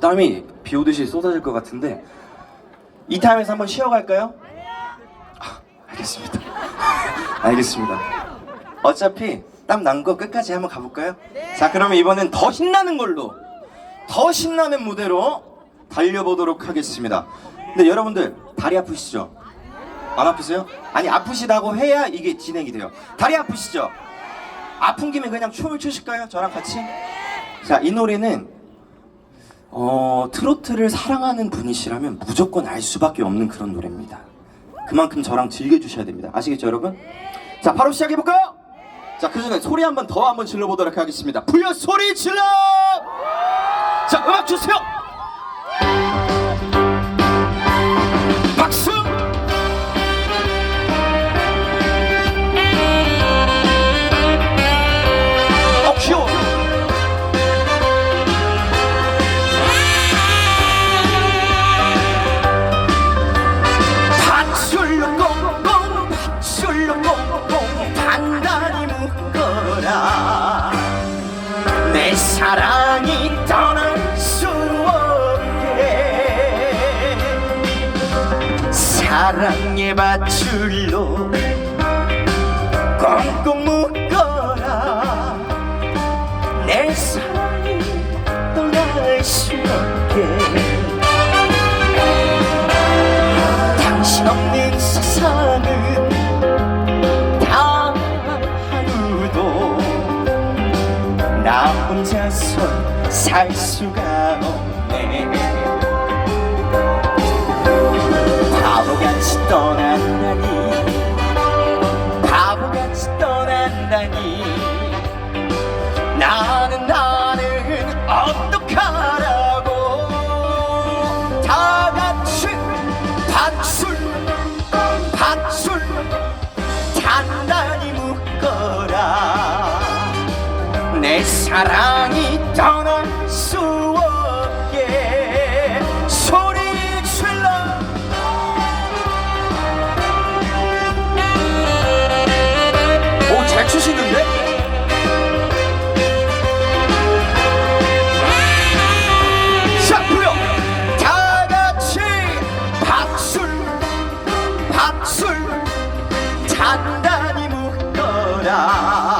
땀이 비 오듯이 쏟아질 것 같은데 이 타임에서 한번 쉬어갈까요? 아, 알겠습니다. 알겠습니다. 어차피 땀 난 거 끝까지 한번 가볼까요? 자, 그러면 이번엔 더 신나는 걸로 더 신나는 무대로 달려보도록 하겠습니다. 근데 여러분들 다리 아프시죠? 안 아프세요? 아니 아프시다고 해야 이게 진행이 돼요. 다리 아프시죠? 아픈 김에 그냥 춤을 추실까요? 저랑 같이? 자, 이 노래는 어, 트로트를 사랑하는 분이시라면 무조건 알 수밖에 없는 그런 노래입니다. 그만큼 저랑 즐겨주셔야 됩니다. 아시겠죠, 여러분? 자, 바로 시작해볼까요? 자, 그 전에 소리 한번 더 한번 질러보도록 하겠습니다. 부여 소리 질러! 자, 음악 주세요! 사랑이 떠날 수 없게. 사랑의 밧줄로 꽁꽁 묶어라. 내 사랑이 떠날 수 없게 나 혼자서 살 수가 없네. 바보같이 떠난다니. 바보같이 떠난다니. 나는 나는 어떡하라 사랑이 떠날 수 없게 소리 질러 오잘 추시는데? 자, 불려! 다 같이 박술, 박술, 단단히 묶어라.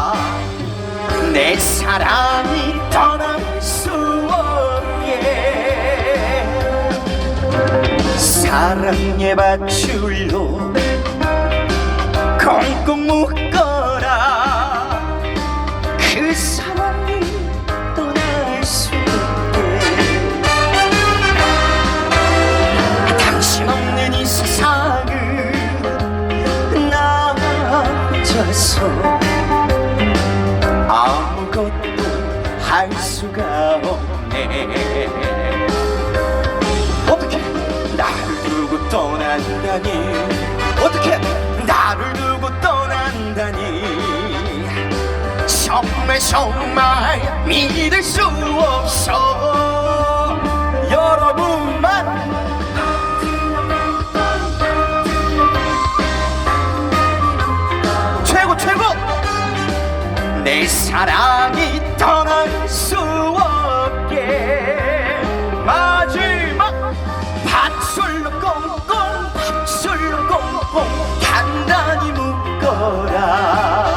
내 사랑이 떠날 수 없게. 사랑의 밧줄로 꽁꽁 묶어라. 그 사랑이 떠날 수 없게. 당신 없는 이 세상은 나 혼자서 아무것도 할 수가 없네. 어떻게 나를 두고 떠난다니? 어떻게 나를 두고 떠난다니? 정말 정말 믿을 수 없어. 여러분만 최고 최고 내 사랑이 떠날 수 없게. 마지막 밧줄로 꽁꽁 밧줄로 꽁꽁 단단히 묶어라.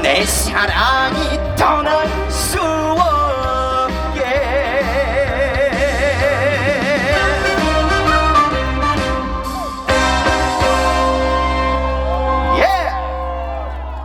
내 사랑